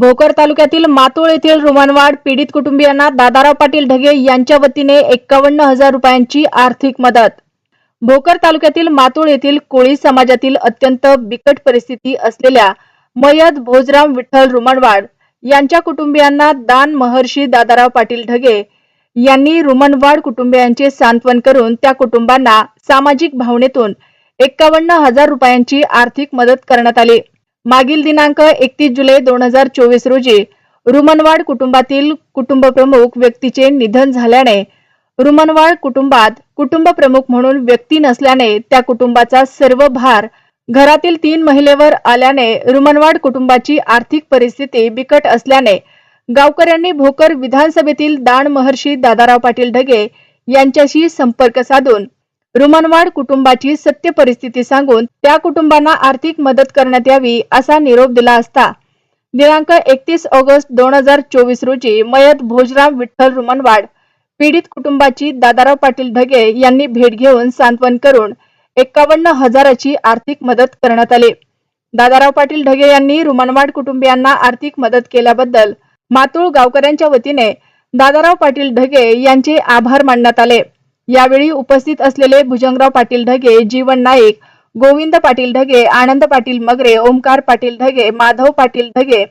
भोकर तालुक्यातील मातोळ येथील रुमानवाड पीडित कुटुंबियांना दादाराव पाटील ढगे यांच्या वतीने एक्कावन्न हजार रुपयांची आर्थिक मदत. भोकर तालुक्यातील मातोळ येथील कोळी समाजातील अत्यंत बिकट परिस्थिती असलेल्या मयत भोजराम विठ्ठल रुमणवाड यांच्या कुटुंबियांना दान महर्षी दादाराव पाटील ढगे यांनी रुमणवाड कुटुंबियांचे सांत्वन करून त्या कुटुंबांना सामाजिक भावनेतून एक्कावन्न हजार रुपयांची आर्थिक मदत करण्यात आली. मागील दिनांक एकतीस जुलै दोन हजार चोवीस रोजी रुमनवाड कुटुंबातील कुटुंब प्रमुख व्यक्तीचे निधन झाल्याने रुमनवाड कुटुंबात कुटुंब प्रमुख म्हणून व्यक्ती नसल्याने त्या कुटुंबाचा सर्व भार घरातील तीन महिलेवर आल्याने रुमनवाड कुटुंबाची आर्थिक परिस्थिती बिकट असल्याने गावकऱ्यांनी भोकर विधानसभेतील दान महर्षी दादाराव पाटील ढगे यांच्याशी संपर्क साधून रुमनवाड कुटुंबाची सत्य परिस्थिती सांगून त्या कुटुंबांना आर्थिक मदत करण्यात यावी असा निरोप दिला असता. दिनांक एकतीस ऑगस्ट दोन हजार चोवीस रोजी मयत भोजराम विठ्ठल रुमनवाड पीडित कुटुंबाची दादाराव पाटील ढगे यांनी भेट घेऊन सांत्वन करून एक्कावन्न हजाराची आर्थिक मदत करण्यात आली. दादाराव पाटील ढगे यांनी रुमनवाड कुटुंबियांना आर्थिक मदत केल्याबद्दल मातूळ गावकऱ्यांच्या वतीने दादाराव पाटील ढगे यांचे आभार मानण्यात आले. यावेळी उपस्थित असलेले भुजंगराव पाटील ढगे जीवन नाईक गोविंद पाटील ढगे आनंद पाटील मगरे ओमकार पाटील ढगे माधव पाटील ढगे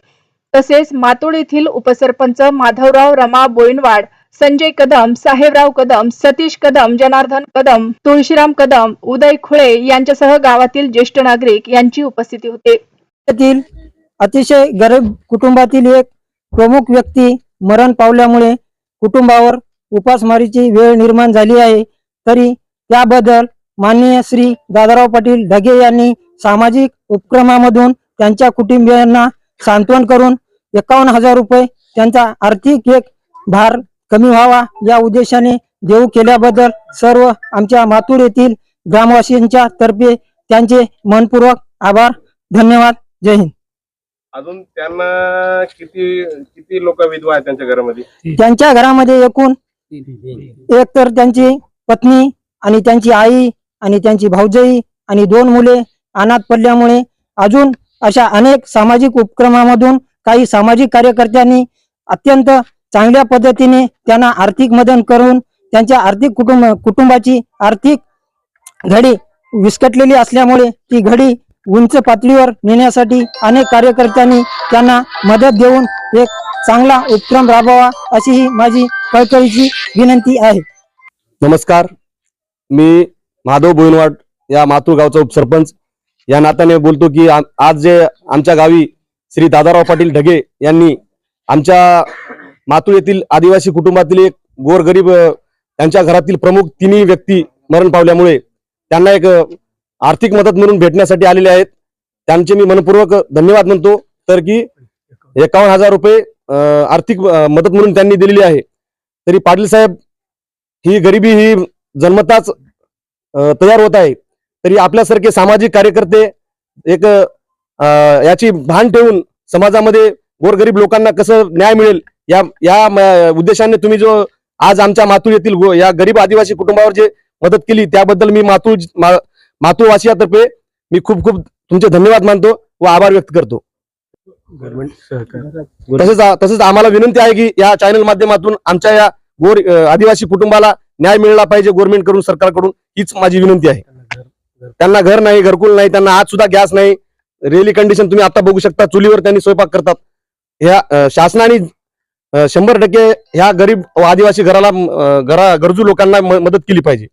तसेच मातोड येथील उपसरपंच माधवराव रमा बोईनवाड संजय कदम साहेबराव कदम सतीश कदम जनार्दन कदम तुळशीराम कदम उदय खुळे यांच्यासह गावातील ज्येष्ठ नागरिक यांची उपस्थिती होती. अतिशय गरीब कुटुंबातील एक प्रमुख व्यक्ती मरण पावल्यामुळे कुटुंबावर उपासमारीची वेळ निर्माण झाली आहे. तरी त्याबद्दल माननीय श्री दादाराव पाटील ढगे यांनी सामाजिक उपक्रमामधून त्यांच्या कुटुंबियांना सांत्वन करून एकावन्न हजार रुपये त्यांचा आर्थिक एक भार कमी व्हावा या उद्देशाने देऊ केल्याबद्दल सर्व आमच्या मातूर येथील ग्रामवासीयांच्या तर्फे त्यांचे मनपूर्वक आभार धन्यवाद. जय हिंद. अजून त्यांना किती किती लोक विधवा आहेत त्यांच्या घरामध्ये? त्यांच्या घरामध्ये एकूण एक तर त्यांची पत्नी आणि त्यांची आई आणि त्यांची भाऊजई आणि दोन मुले अनाथ पडल्यामुळे अजून अशा अनेक सामाजिक उपक्रमामधून काही सामाजिक कार्यकर्त्यांनी अत्यंत चांगल्या पद्धतीने त्यांना आर्थिक मदत करून त्यांच्या आर्थिक कुटुंब कुटुंबाची आर्थिक घडी विस्कटलेली असल्यामुळे ती घडी उंच पातळीवर नेण्यासाठी अनेक कार्यकर्त्यांनी त्यांना मदत देऊन एक चांगला उपक्रम राबवा अशी ही माझी कळकळीची विनंती आहे. नमस्कार. मी माधव बोईनवाड या मातृगावचा उपसरपंच. या नात्याने बोलतो की आज जे आमच्या गावी श्री दादाराव पाटील ढगे यांनी आमच्या मातूर येथील आदिवासी कुटुंबातील एक गोरगरीब त्यांच्या घरातील प्रमुख तिन्ही व्यक्ती मरण पावल्यामुळे त्यांना एक आर्थिक मदत म्हणून भेटण्यासाठी आलेले आहेत. त्यांचे मी मनपूर्वक धन्यवाद म्हणतो. तर की एकावन्न हजार रुपये आर्थिक मदत म्हणून त्यांनी दिलेली आहे. तरी पाटील साहेब ही गरिबी ही जन्मताच तयार होत आहे. तरी आपल्यासारखे सामाजिक कार्यकर्ते एक याची भान ठेवून समाजामध्ये गोरगरीब लोकांना कसं न्याय मिळेल या या म- उद्देशाने तुम्ही जो आज आमच्या मातूर येथील या गरीब आदिवासी कुटुंबावर जे मदत केली त्याबद्दल मी मातूर मा- मातूरवासियातर्फे मी खूप खूप तुमचे धन्यवाद मानतो व आभार व्यक्त करतो. तसेच तसेच आम्हाला विनंती आहे की या चॅनल माध्यमातून आमच्या या गोर आदिवासी कुटुंबाला न्याय मिळाला पाहिजे गव्हर्नमेंटकडून सरकारकडून हीच माझी विनंती आहे. त्यांना घर नाही घरकुल नाही त्यांना आज सुद्धा गॅस नाही. रेली कंडिशन तुम्ही आता बघू शकता चुलीवर त्यांनी स्वयंपाक करतात. ह्या शासनाने शंभर टक्के ह्या गरीब व आदिवासी घराला घरा गरजू लोकांना मदत केली पाहिजे.